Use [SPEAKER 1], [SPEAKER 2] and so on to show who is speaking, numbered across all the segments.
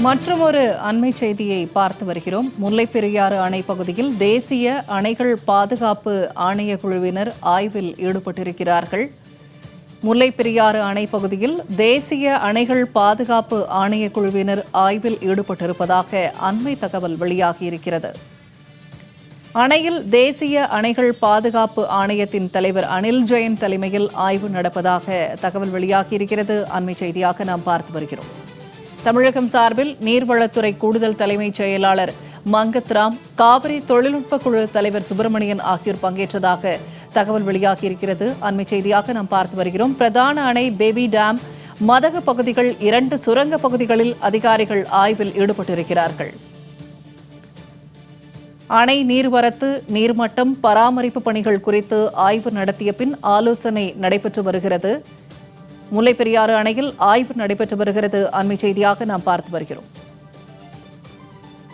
[SPEAKER 1] மற்றொரு அண்மை செய்தியை பார்த்து வருகிறோம். முல்லைப் பெரியாறு அணை பகுதியில் தேசிய அணைகள் பாதுகாப்பு ஆணைய குழுவினர் ஆய்வில் ஈடுபட்டிருக்கிறார்கள். முல்லைப் பெரியாறு அணை பகுதியில் தேசிய அணைகள் பாதுகாப்பு ஆணைய குழுவினர் ஆய்வில் ஈடுபட்டிருப்பதாக அண்மை தகவல் வெளியாகியிருக்கிறது. அணையில் தேசிய அணைகள் பாதுகாப்பு ஆணையத்தின் தலைவர் அனில் ஜெயின் தலைமையில் ஆய்வு நடப்பதாக தகவல் வெளியாகியிருக்கிறது. அண்மை செய்தியாக நாம் பார்த்து வருகிறோம். தமிழகம் சார்பில் நீர்வளத்துறை கூடுதல் தலைமைச் செயலாளர் மங்கத்ராம் காவிரி தொழில்நுட்ப குழு தலைவர் சுப்பிரமணியன் ஆகியோர் பங்கேற்றதாக தகவல் வெளியாகியிருக்கிறது. அண்மை செய்தியாக நாம் பார்த்து வருகிறோம். பிரதான அணை பேபி டேம் மதக பகுதிகள் இரண்டு சுரங்க பகுதிகளில் அதிகாரிகள் ஆய்வில் ஈடுபட்டிருக்கிறார்கள். அணை நீர்வரத்து நீர்மட்டம் பராமரிப்பு பணிகள் குறித்து ஆய்வு நடத்திய பின் ஆலோசனை நடைபெற்று வருகிறது. முல்லை பெரியாறு அணையில் ஆய்வு நடைபெற்று வருகிறது. அண்மை செய்தியாக நாம் பார்த்து வருகிறோம்.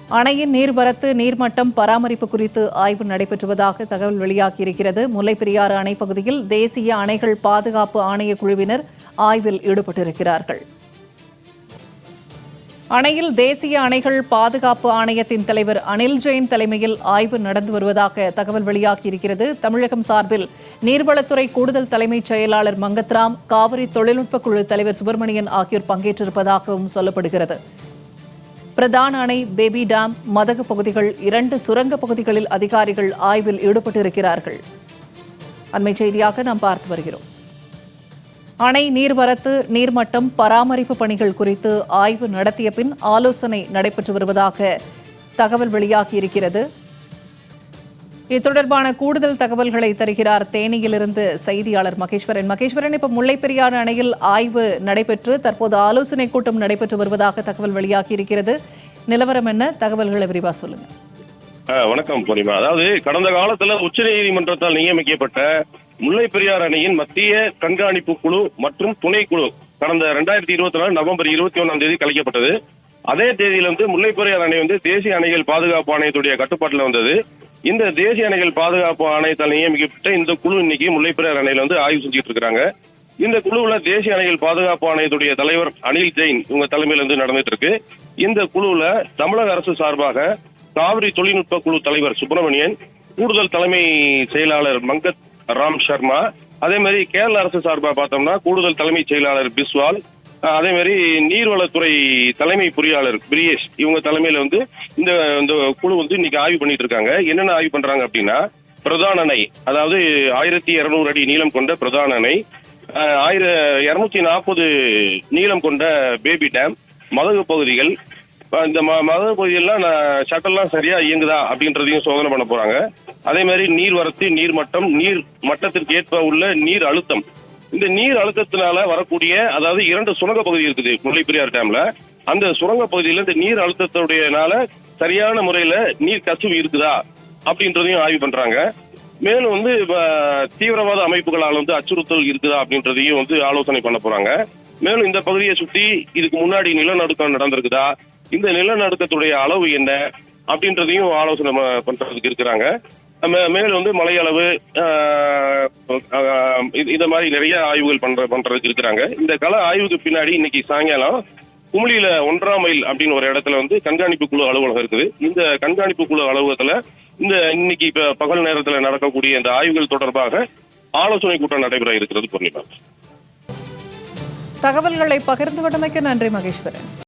[SPEAKER 1] அணையின் நீர்வரத்து நீர்மட்டம் பராமரிப்பு குறித்து ஆய்வு நடைபெற்றுவதாக தகவல் வெளியாகியிருக்கிறது. முல்லை பெரியாறு அணை பகுதியில் தேசிய அணைகள் பாதுகாப்பு ஆணைய குழுவினர் ஆய்வில் ஈடுபட்டிருக்கிறார்கள். அணையில் தேசிய அணைகள் பாதுகாப்பு ஆணையத்தின் தலைவர் அனில் ஜெயின் தலைமையில் ஆய்வு நடந்து வருவதாக தகவல் வெளியாகியிருக்கிறது. தமிழகம் சார்பில் நீர்வளத்துறை கூடுதல் தலைமைச் செயலாளர் மங்கத்ராம் காவிரி தொழில்நுட்ப குழு தலைவர் சுப்பிரமணியன் ஆகியோர் பங்கேற்றிருப்பதாகவும் சொல்லப்படுகிறது. பிரதான அணை பேபி டேம் மதகு பகுதிகள் இரண்டு சுரங்க பகுதிகளில் அதிகாரிகள் ஆய்வில் ஈடுபட்டிருக்கிறார்கள். அண்மை செய்தியாக நாம் பார்த்து வருகிறோம். அணை நீர்வரத்து நீர்மட்டம் பராமரிப்பு பணிகள் குறித்து ஆய்வு நடத்திய பின் ஆலோசனை நடைபெற்று வருவதாக தகவல் வெளியாகியிருக்கிறது இது தொடர்பான கூடுதல் தகவல்களை தருகிறார் தேனியிலிருந்து செய்தியாளர் மகேஸ்வரன். மகேஸ்வரன் இப்ப முல்லை பெரியாறு அணையில் ஆய்வு நடைபெற்று தற்போது ஆலோசனை கூட்டம் நடைபெற்று வருவதாக தகவல் வெளியாகியிருக்கிறது நிலவரம் என்ன? தகவல்களை விரிவா சொல்லுங்க.
[SPEAKER 2] வணக்கம் பூர்ணிமா அதாவது கடந்த காலத்துல உச்சநீதிமன்றத்தால் நியமிக்கப்பட்ட முல்லை பெரியார் அணையின் மத்திய கண்காணிப்பு குழு மற்றும் துணைக்குழு கடந்த ரெண்டாயிரத்தி இருபத்தி நாலு நவம்பர் இருபத்தி ஒன்றாம் தேதி கலைக்கப்பட்டது. அதே தேதியில வந்து முல்லை பெரியார் அணை வந்து தேசிய அணைகள் பாதுகாப்பு ஆணையத்துடைய கட்டுப்பாட்டில் வந்தது. இந்த தேசிய அணைகள் பாதுகாப்பு ஆணையத்தால் நியமிக்கப்பட்ட இந்த குழு இன்னைக்கு முல்லை பெரியார் அணையில வந்து ஆய்வு செஞ்சுட்டு இருக்கிறாங்க. இந்த குழுவுல தேசிய அணைகள் பாதுகாப்பு ஆணையத்துடைய தலைவர் அனில் ஜெயின் இவங்க தலைமையில இருந்து நடந்துட்டு இருக்கு. இந்த குழுவுல தமிழக அரசு சார்பாக காவிரி தொழில்நுட்ப குழு தலைவர் சுப்பிரமணியன் கூடுதல் தலைமை செயலாளர் மங்கத் ராம் சர்மா. அதே மாதிரி கேரள அரசு சார்பாக பார்த்தோம்னா கூடுதல் தலைமைச் செயலாளர் பிஸ்வால் அதே மாதிரி நீர்வளத்துறை தலைமை பொறியாளர் பிரியேஷ் இவங்க தலைமையில வந்து இந்த இந்த குழு வந்து இன்னைக்கு ஆய்வு பண்ணிட்டு இருக்காங்க. என்னென்ன ஆய்வு பண்றாங்க அப்படின்னா பிரதான அணை அதாவது ஆயிரத்தி இருநூறு அடி நீளம் கொண்ட பிரதான அணை ஆயிர இருநூத்தி நாற்பது நீளம் கொண்ட பேபி டேம் மதகு பகுதிகள் இந்த ம மத பகுதியெல்லாம் ஷட்டர்லாம் சரியா இயங்குதா அப்படின்றதையும் சோதனை பண்ண போறாங்க. அதே மாதிரி நீர் வரத்து நீர் மட்டம் நீர் மட்டத்திற்கு ஏற்ப உள்ள நீர் அழுத்தம். இந்த நீர் அழுத்தத்தினால வரக்கூடிய அதாவது இரண்டு சுரங்க பகுதி இருக்குது முல்லை பெரியார் டேம்ல. அந்த சுரங்க பகுதியில இந்த நீர் அழுத்தத்துடையனால சரியான முறையில நீர் கசிவு இருக்குதா அப்படின்றதையும் ஆய்வு பண்றாங்க. மேலும் வந்து இப்ப தீவிரவாத அமைப்புகளால் வந்து அச்சுறுத்தல் இருக்குதா அப்படின்றதையும் வந்து ஆலோசனை பண்ண போறாங்க. மேலும் இந்த பகுதியை சுற்றி இதுக்கு முன்னாடி நிலநடுக்கம் நடந்திருக்குதா? இந்த நிலநடுக்கத்துடைய அளவு என்ன அப்படின்றதையும் ஆலோசனை பண்றதுக்கு இருக்கிறாங்க. மே- மேலும் வந்து மலையளவு ஆஹ், இந்த மாதிரி நிறைய ஆய்வுகள் பண்ற பண்றதுக்கு இருக்கிறாங்க. இந்த கள ஆய்வுக்கு பின்னாடி இன்னைக்கு சாயங்காலம் குமுளியில ஒன்றாம் மைல் அப்படின்னு ஒரு இடத்துல வந்து கண்காணிப்பு குழு அலுவலகம் இருக்குது. இந்த கண்காணிப்பு குழு அலுவலகத்துல இந்த இன்னைக்கு இப்ப பகல் நேரத்துல நடக்கக்கூடிய இந்த ஆய்வுகள் தொடர்பாக ஆலோசனை கூட்டம் நடைபெற இருக்கிறது பூர்ணிமா
[SPEAKER 1] தகவல்களை பகிர்ந்து விடமைக்கு நன்றி மகேஸ்வரன்.